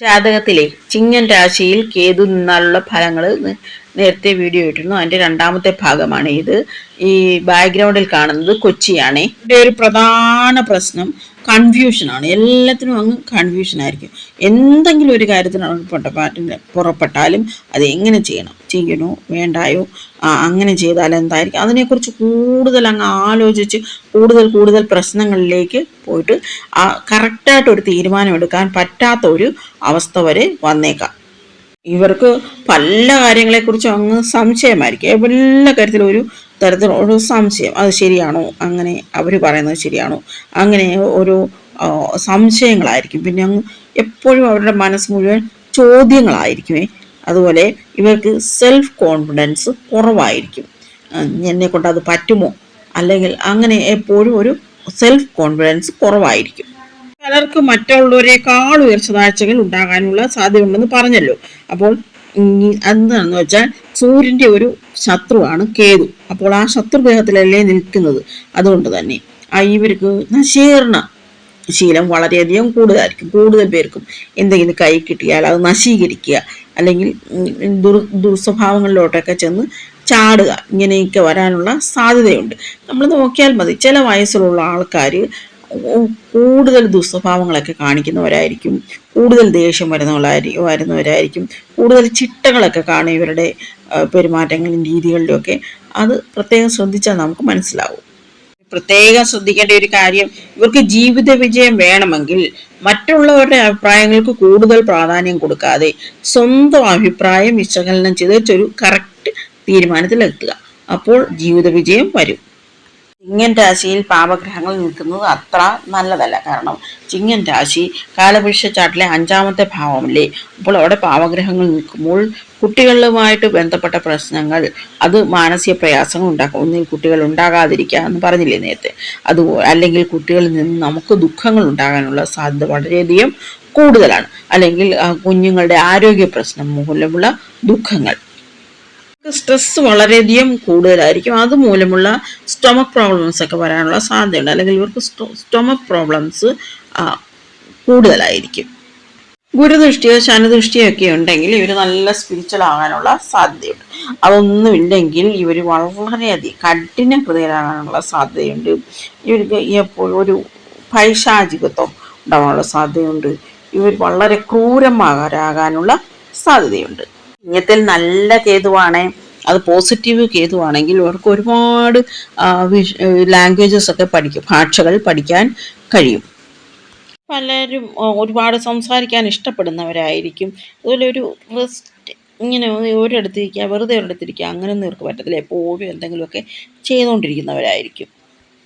ജാതകത്തിലെ ചിങ്ങൻ രാശിയിൽ കേതു നിന്നാലുള്ള ഫലങ്ങൾ നേരത്തെ വീഡിയോ ഇട്ടിരുന്നു. അതിന്റെ രണ്ടാമത്തെ ഭാഗമാണ് ഇത്. ഈ ബാക്ക്ഗ്രൗണ്ടിൽ കാണുന്നത് കൊച്ചിയാണ്. ഇവിടെ ഒരു പ്രധാന പ്രശ്നം കൺഫ്യൂഷനാണ് എല്ലാത്തിനും അങ്ങ് കൺഫ്യൂഷൻ ആയിരിക്കും. എന്തെങ്കിലും ഒരു കാര്യത്തിന് പാറ്റിന് പുറപ്പെട്ടാലും അത് എങ്ങനെ ചെയ്യണം? ചെയ്യണോ? വേണ്ടായോ? അങ്ങനെ ചെയ്താൽ എന്തായിരിക്കും? അതിനെക്കുറിച്ച് കൂടുതൽ അങ്ങ് ആലോചിച്ച് കൂടുതൽ കൂടുതൽ പ്രശ്നങ്ങളിലേക്ക് പോയിട്ട് ആ കറക്റ്റായിട്ട് ഒരു തീരുമാനമെടുക്കാൻ പറ്റാത്ത ഒരു അവസ്ഥ വരെ വന്നേക്കാം. ഇവർക്ക് പല കാര്യങ്ങളെക്കുറിച്ചും അങ്ങ് സംശയമായിരിക്കും. എല്ലാ കാര്യത്തിലും ഒരു തരത്തിലൊരു സംശയം. അത് ശരിയാണോ? അങ്ങനെ അവർ പറയുന്നത് ശരിയാണോ? അങ്ങനെ ഒരു സംശയങ്ങളായിരിക്കും. പിന്നെ അങ്ങ് എപ്പോഴും അവരുടെ മനസ്സ് മുഴുവൻ ചോദ്യങ്ങളായിരിക്കുമേ അതുപോലെ ഇവർക്ക് സെൽഫ് കോൺഫിഡൻസ് കുറവായിരിക്കും എന്നെ അത് പറ്റുമോ? അല്ലെങ്കിൽ അങ്ങനെ എപ്പോഴും ഒരു സെൽഫ് കോൺഫിഡൻസ് കുറവായിരിക്കും. പലർക്ക് മറ്റുള്ളവരെക്കാൾ ഉയർച്ച താഴ്ചകൾ ഉണ്ടാകാനുള്ള സാധ്യതയുണ്ടെന്ന് പറഞ്ഞല്ലോ. അപ്പോൾ എന്താണെന്ന് വെച്ചാൽ സൂര്യന്റെ ഒരു ശത്രുവാണ് കേതു. അപ്പോൾ ആ ശത്രുഗ്രഹത്തിലല്ലേ നിൽക്കുന്നത്? അതുകൊണ്ട് തന്നെ ആ ഇവർക്ക് നശീകരണ ശീലം വളരെയധികം കൂടുതലായിരിക്കും. കൂടുതൽ പേർക്കും എന്തെങ്കിലും കൈ കിട്ടിയാൽ അത് നശീകരിക്കുക. അല്ലെങ്കിൽ ദുർ ദുർസ്വഭാവങ്ങളിലോട്ടൊക്കെ ചെന്ന് ചാടുക. ഇങ്ങനെയൊക്കെ വരാനുള്ള സാധ്യതയുണ്ട്. നമ്മൾ നോക്കിയാൽ മതി. ചില വയസ്സിലുള്ള ആൾക്കാർ കൂടുതൽ ദുസ്വഭാവങ്ങളൊക്കെ കാണിക്കുന്നവരായിരിക്കും കൂടുതൽ ദേഷ്യം വരുന്നവരായി വരുന്നവരായിരിക്കും കൂടുതൽ ചിട്ടകളൊക്കെ കാണും ഇവരുടെ പെരുമാറ്റങ്ങളും രീതികളിലും ഒക്കെ. അത് പ്രത്യേകം ശ്രദ്ധിച്ചാൽ നമുക്ക് മനസ്സിലാവും. പ്രത്യേകം ശ്രദ്ധിക്കേണ്ട ഒരു കാര്യം ഇവർക്ക് ജീവിത വിജയം വേണമെങ്കിൽ മറ്റുള്ളവരുടെ അഭിപ്രായങ്ങൾക്ക് കൂടുതൽ പ്രാധാന്യം കൊടുക്കാതെ സ്വന്തം അഭിപ്രായം വിശകലനം ചെയ്ത് ഒരു കറക്റ്റ് തീരുമാനത്തിലെത്തുക. അപ്പോൾ ജീവിത വിജയം വരും. ചിങ്ങൻ രാശിയിൽ പാപഗ്രഹങ്ങൾ നിൽക്കുന്നത് അത്ര നല്ലതല്ല. കാരണം ചിങ്ങൻ രാശി കാലപുരുഷ ചാട്ടിലെ അഞ്ചാമത്തെ ഭാവമല്ലേ? അപ്പോൾ അവിടെ പാപഗ്രഹങ്ങൾ നിൽക്കുമ്പോൾ കുട്ടികളുമായിട്ട് ബന്ധപ്പെട്ട പ്രശ്നങ്ങൾ അത് മാനസിക പ്രയാസങ്ങൾ ഉണ്ടാക്കും. ഒന്നിൽ കുട്ടികൾ ഉണ്ടാകാതിരിക്കുക എന്ന് പറഞ്ഞില്ലേ നേരത്തെ? അത് അല്ലെങ്കിൽ കുട്ടികളിൽ നിന്ന് നമുക്ക് ദുഃഖങ്ങൾ ഉണ്ടാകാനുള്ള സാധ്യത വളരെയധികം കൂടുതലാണ്. അല്ലെങ്കിൽ കുഞ്ഞുങ്ങളുടെ ആരോഗ്യ പ്രശ്നം മൂലമുള്ള ദുഃഖങ്ങൾ. സ്ട്രെസ് വളരെയധികം കൂടുതലായിരിക്കും. അതുമൂലമുള്ള സ്റ്റൊമക് പ്രോബ്ലംസ് ഒക്കെ വരാനുള്ള സാധ്യതയുണ്ട്. അല്ലെങ്കിൽ ഇവർക്ക് സ്റ്റൊമക് പ്രോബ്ലംസ് കൂടുതലായിരിക്കും. ഗുരുദൃഷ്ടിയോ ശനദൃഷ്ടിയോ ഒക്കെ ഉണ്ടെങ്കിൽ ഇവർ നല്ല സ്പിരിച്വൽ ആകാനുള്ള സാധ്യതയുണ്ട്. അതൊന്നും ഇല്ലെങ്കിൽ ഇവർ വളരെയധികം കഠിന ഹൃദയരാകാനുള്ള സാധ്യതയുണ്ട്. ഇവർക്ക് എപ്പോഴും ഒരു പൈശാചികത്വം ഉണ്ടാകാനുള്ള സാധ്യതയുണ്ട്. ഇവർ വളരെ ക്രൂരന്മാരാകാനുള്ള സാധ്യതയുണ്ട്. ഇങ്ങനത്തിൽ നല്ല കേതുവാണേ. അത് പോസിറ്റീവ് കേതുവാണെങ്കിൽ ഇവർക്ക് ഒരുപാട് ലാംഗ്വേജസ് ഒക്കെ പഠിക്കും. ഭാഷകൾ പഠിക്കാൻ കഴിയും. പലരും ഒരുപാട് സംസാരിക്കാൻ ഇഷ്ടപ്പെടുന്നവരായിരിക്കും. അതുപോലെ ഒരു റെസ്റ്റ് ഇങ്ങനെ ഒരിടത്തിരിക്കുക വെറുതെ ഒരിടത്തിരിക്കുക അങ്ങനെയൊന്നും ഇവർക്ക് പറ്റത്തില്ല. എപ്പോഴും എന്തെങ്കിലുമൊക്കെ ചെയ്തുകൊണ്ടിരിക്കുന്നവരായിരിക്കും.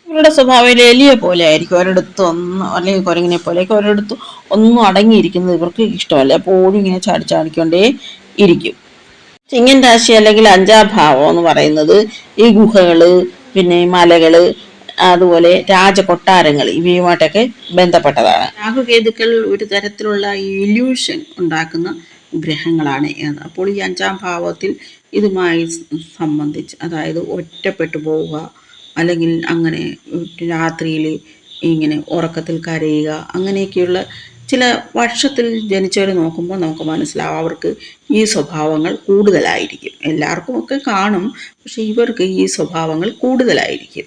ഇവരുടെ സ്വഭാവം എലിയെ പോലെ ആയിരിക്കും. ഒരിടത്ത് ഒന്ന് അല്ലെങ്കിൽ കുരങ്ങിനെ പോലെയൊക്കെ ഒരിടത്ത് ഒന്നും അടങ്ങിയിരിക്കുന്നത് ഇവർക്ക് ഇഷ്ടമല്ല. എപ്പോഴും ഇങ്ങനെ ചാടി ചാടിക്കൊണ്ടേ ഇരിക്കും. ചിങ്ങൻ രാശി അല്ലെങ്കിൽ അഞ്ചാം ഭാവം എന്ന് പറയുന്നത് ഈ ഗുഹകൾ പിന്നെ മലകൾ അതുപോലെ രാജകൊട്ടാരങ്ങൾ ഇവയുമായിട്ടൊക്കെ ബന്ധപ്പെട്ടതാണ്. രാഹുകേതുക്കൾ ഒരു തരത്തിലുള്ള ഇല്യൂഷൻ ഉണ്ടാക്കുന്ന ഗ്രഹങ്ങളാണ് അപ്പോൾ ഈ അഞ്ചാം ഭാവത്തിൽ ഇതുമായി സംബന്ധിച്ച് അതായത് ഒറ്റപ്പെട്ടു പോവുക അല്ലെങ്കിൽ അങ്ങനെ രാത്രിയിൽ ഇങ്ങനെ ഉറക്കത്തിൽ കരയുക അങ്ങനെയൊക്കെയുള്ള ചില വർഷത്തിൽ ജനിച്ചവരെ നോക്കുമ്പോൾ നമുക്ക് മനസ്സിലാവും അവർക്ക് ഈ സ്വഭാവങ്ങൾ കൂടുതലായിരിക്കും. എല്ലാവർക്കുമൊക്കെ കാണും പക്ഷെ ഇവർക്ക് ഈ സ്വഭാവങ്ങൾ കൂടുതലായിരിക്കും.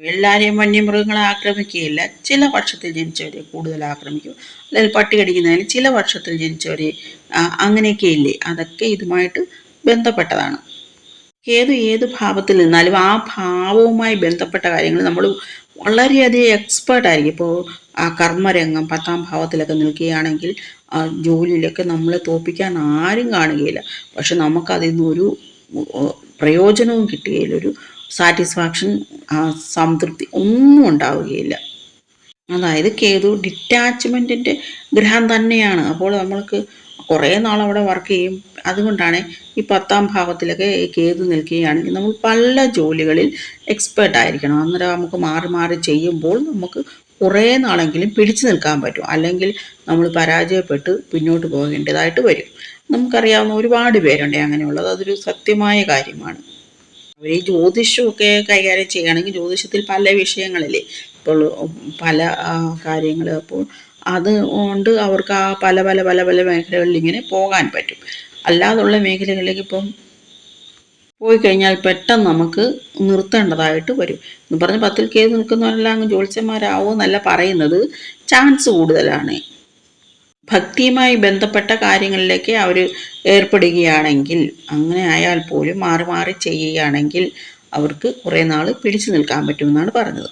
എല്ലാവരെയും വന്യമൃഗങ്ങളെ ആക്രമിക്കുകയില്ല. ചില വർഷത്തിൽ ജനിച്ചവരെ കൂടുതൽ ആക്രമിക്കും. അല്ലെങ്കിൽ പട്ടി കടിക്കുന്നതിന് ചില വർഷത്തിൽ ജനിച്ചവരെ അങ്ങനെയൊക്കെ ഇല്ലേ? അതൊക്കെ ഇതുമായിട്ട് ബന്ധപ്പെട്ടതാണ്. ഏത് ഏത് ഭാവത്തിൽ നിന്നാലും ആ ഭാവവുമായി ബന്ധപ്പെട്ട കാര്യങ്ങൾ നമ്മൾ വളരെയധികം എക്സ്പേർട്ട് ആയിരിക്കും. ഇപ്പോൾ ആ കർമ്മരംഗം പത്താം ഭാവത്തിലൊക്കെ നിൽക്കുകയാണെങ്കിൽ ആ ജോലിയിലൊക്കെ നമ്മളെ തോപ്പിക്കാൻ ആരും കാണുകയില്ല. പക്ഷെ നമുക്കതിൽ നിന്നൊരു പ്രയോജനവും കിട്ടുകയില്ല. ഒരു സാറ്റിസ്ഫാക്ഷൻ സംതൃപ്തി ഒന്നും ഉണ്ടാവുകയില്ല. അതായത് കേതു ഡിറ്റാച്ച്മെന്റിന്റെ ഗ്രഹം തന്നെയാണ്. അപ്പോൾ നമ്മൾക്ക് കുറേ നാൾ അവിടെ വർക്ക് ചെയ്യും. അതുകൊണ്ടാണ് ഈ പത്താം ഭാവത്തിലൊക്കെ കേതു നിൽക്കുകയാണെങ്കിൽ നമ്മൾ പല ജോലികളിൽ എക്സ്പേർട്ട് ആയിരിക്കണം. അന്നേരം നമുക്ക് മാറി മാറി ചെയ്യുമ്പോൾ നമുക്ക് കുറേ നാളെങ്കിലും പിടിച്ചു നിൽക്കാൻ പറ്റും. അല്ലെങ്കിൽ നമ്മൾ പരാജയപ്പെട്ട് പിന്നോട്ട് പോകേണ്ടതായിട്ട് വരും. നമുക്കറിയാവുന്ന ഒരുപാട് പേരുണ്ട് അങ്ങനെയുള്ളത്. അതൊരു സത്യമായ കാര്യമാണ്. അവർ ഈ ജ്യോതിഷമൊക്കെ കൈകാര്യം ചെയ്യുകയാണെങ്കിൽ ജ്യോതിഷത്തിൽ പല വിഷയങ്ങളില്ലേ ഇപ്പോൾ പല കാര്യങ്ങൾ അപ്പോൾ അതുകൊണ്ട് അവർക്ക് ആ പല പല പല പല മേഖലകളിൽ ഇങ്ങനെ പോകാൻ പറ്റും. അല്ലാതുള്ള മേഖലകളിലേക്ക് ഇപ്പം പോയി കഴിഞ്ഞാൽ പെട്ടെന്ന് നമുക്ക് നിർത്തേണ്ടതായിട്ട് വരും. എന്ന് പറഞ്ഞ് പത്തിൽ കയറി നിൽക്കുന്നവരെല്ലാം അങ്ങ് ജ്യോത്സ്യന്മാരാവോ എന്നല്ല പറയുന്നത് ചാൻസ് കൂടുതലാണ്. ഭക്തിയുമായി ബന്ധപ്പെട്ട കാര്യങ്ങളിലേക്ക് അവർ ഏർപ്പെടുകയാണെങ്കിൽ അങ്ങനെ ആയാൽ പോലും മാറി മാറി ചെയ്യുകയാണെങ്കിൽ അവർക്ക് കുറേ നാൾ പിടിച്ചു നിൽക്കാൻ പറ്റുമെന്നാണ് പറഞ്ഞത്.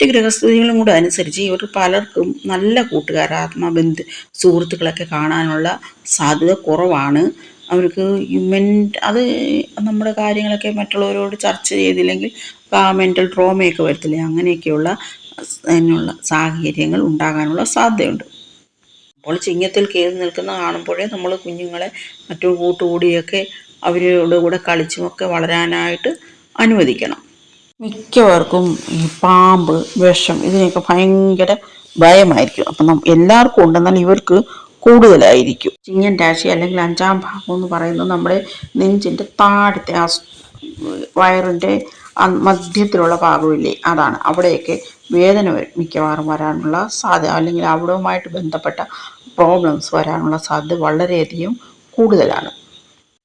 മറ്റ് ഗ്രഹസ്ഥിതികളും കൂടെ അനുസരിച്ച് ഇവർ പലർക്കും നല്ല കൂട്ടുകാർ ആത്മബന്ധു സുഹൃത്തുക്കളൊക്കെ കാണാനുള്ള സാധ്യത കുറവാണ്. അവർക്ക് മെൻ അത് നമ്മുടെ കാര്യങ്ങളൊക്കെ മറ്റുള്ളവരോട് ചർച്ച ചെയ്തില്ലെങ്കിൽ ആ മെന്റൽ ട്രോമയൊക്കെ വരത്തില്ലേ? അങ്ങനെയൊക്കെയുള്ള അതിനുള്ള സാഹചര്യങ്ങൾ ഉണ്ടാകാനുള്ള സാധ്യതയുണ്ട്. അപ്പോൾ ചിങ്ങത്തിൽ കയറി നിൽക്കുന്ന കാണുമ്പോഴേ നമ്മൾ കുഞ്ഞുങ്ങളെ മറ്റു കൂട്ടുകൂടിയൊക്കെ അവരോട് കൂടെ കളിച്ചുമൊക്കെ വളരാനായിട്ട് അനുവദിക്കണം. മിക്കവർക്കും ഈ പാമ്പ് വിഷം ഇതിനെയൊക്കെ ഭയങ്കര ഭയമായിരിക്കും. അപ്പം നം എല്ലാവർക്കും ഉണ്ടെന്നാൽ ഇവർക്ക് കൂടുതലായിരിക്കും. ചിങ്ങൻ രാശി അല്ലെങ്കിൽ അഞ്ചാം ഭാഗം എന്ന് പറയുന്നത് നമ്മുടെ നെഞ്ചിന്റെ താഴത്തെ ആ വയറിന്റെ മധ്യത്തിലുള്ള ഭാഗമില്ലേ? അതാണ്. അവിടെയൊക്കെ വേദന മിക്കവാറും വരാനുള്ള സാധ്യത അല്ലെങ്കിൽ അവിടവുമായിട്ട് ബന്ധപ്പെട്ട പ്രോബ്ലംസ് വരാനുള്ള സാധ്യത വളരെയധികം കൂടുതലാണ്.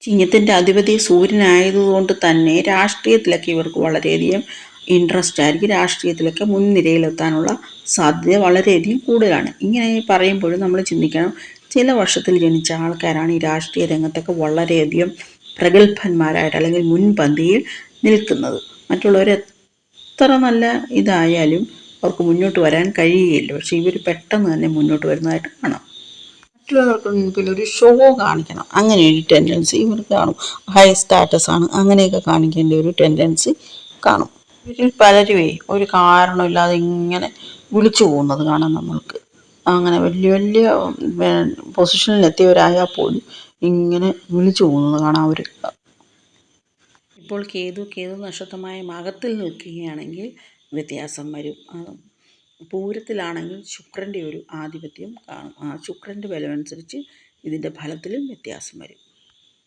ചിങ്ങത്തിന്റെ അധിപതി സൂര്യനായതുകൊണ്ട് തന്നെ രാഷ്ട്രീയത്തിലൊക്കെ ഇവർക്ക് വളരെയധികം ഇൻട്രസ്റ്റ് ആയിരിക്കും. രാഷ്ട്രീയത്തിലൊക്കെ മുൻനിരയിലെത്താനുള്ള സാധ്യത വളരെയധികം കൂടുതലാണ്. ഇങ്ങനെ പറയുമ്പോഴും നമ്മൾ ചിന്തിക്കണം ചില വർഷത്തിൽ ജനിച്ച ആൾക്കാരാണ് ഈ രാഷ്ട്രീയ രംഗത്തൊക്കെ വളരെയധികം പ്രഗത്ഭന്മാരായിട്ട് അല്ലെങ്കിൽ മുൻപന്തിയിൽ നിൽക്കുന്നത്. മറ്റുള്ളവർ എത്ര നല്ല ഇതായാലും അവർക്ക് മുന്നോട്ട് വരാൻ കഴിയുകയില്ല. പക്ഷേ ഇവർ പെട്ടെന്ന് തന്നെ മുന്നോട്ട് വരുന്നതായിട്ട് കാണാം. മറ്റുള്ളവർക്ക് മുമ്പിൽ ഒരു ഷോ കാണിക്കണം. അങ്ങനെ ഒരു ടെൻഡൻസി ഇവർക്ക് കാണും. ഹൈ സ്റ്റാറ്റസ് ആണ്. അങ്ങനെയൊക്കെ കാണിക്കേണ്ട ഒരു ടെൻഡൻസി കാണും. ഇവരിൽ പലരുമേ ഒരു കാരണമില്ലാതെ ഇങ്ങനെ വിളിച്ചു പോകുന്നത് കാണാം നമ്മൾക്ക്. അങ്ങനെ വലിയ വലിയ പൊസിഷനിലെത്തിയവരായാൽ പോലും ഇങ്ങനെ വിളിച്ചു പോകുന്നത് കാണാം അവർ ഇപ്പോൾ കേതു കേതു നക്ഷത്രമായ മകത്തിൽ നിൽക്കുകയാണെങ്കിൽ വ്യത്യാസം വരും. പൂരത്തിലാണെങ്കിൽ ശുക്രന്റെ ഒരു ആധിപത്യം കാണും. ആ ശുക്രന്റെ ബലമനുസരിച്ച് ഇതിന്റെ ഫലത്തിലും വ്യത്യാസം വരും.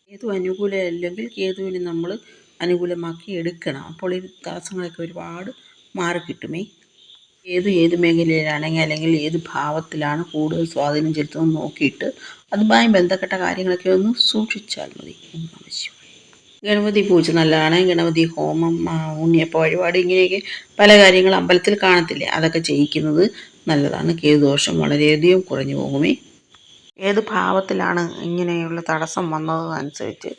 കേതു അനുകൂലമല്ലെങ്കിൽ കേതുവിനെ നമ്മൾ അനുകൂലമാക്കി എടുക്കണം. അപ്പോൾ ഈ തടസ്സങ്ങളൊക്കെ ഒരുപാട് മാറിക്കിട്ടുമേ ഏത് ഏത് മേഖലയിലാണെങ്കിൽ അല്ലെങ്കിൽ ഏത് ഭാവത്തിലാണ് കൂടുതൽ സ്വാധീനം ചെലുത്തുന്നത് നോക്കിയിട്ട് അതുമായി ബന്ധപ്പെട്ട കാര്യങ്ങളൊക്കെ ഒന്ന് സൂക്ഷിച്ചാൽ മതി. എന്ന് ആവശ്യം ഗണപതി പൂജ നല്ലതാണ് ഗണപതി ഹോമം ഉണ്ണിയപ്പ വഴിപാട് ഇങ്ങനെയൊക്കെ പല കാര്യങ്ങൾ അമ്പലത്തിൽ കാണത്തില്ലേ? അതൊക്കെ ചെയ്യിക്കുന്നത് നല്ലതാണ്. കേതുദോഷം വളരെയധികം കുറഞ്ഞു പോകുമേ. ഏത് ഭാവത്തിലാണ് ഇങ്ങനെയുള്ള തടസ്സം വന്നതനുസരിച്ച്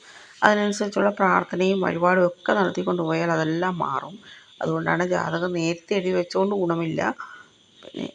അതിനനുസരിച്ചുള്ള പ്രാർത്ഥനയും വഴിപാടും ഒക്കെ നടത്തിക്കൊണ്ട് പോയാൽ അതെല്ലാം മാറും. അതുകൊണ്ടാണ് ജാതകം നേരത്തെ എഴുതി വെച്ചുകൊണ്ട് ഗുണമില്ല. പിന്നെ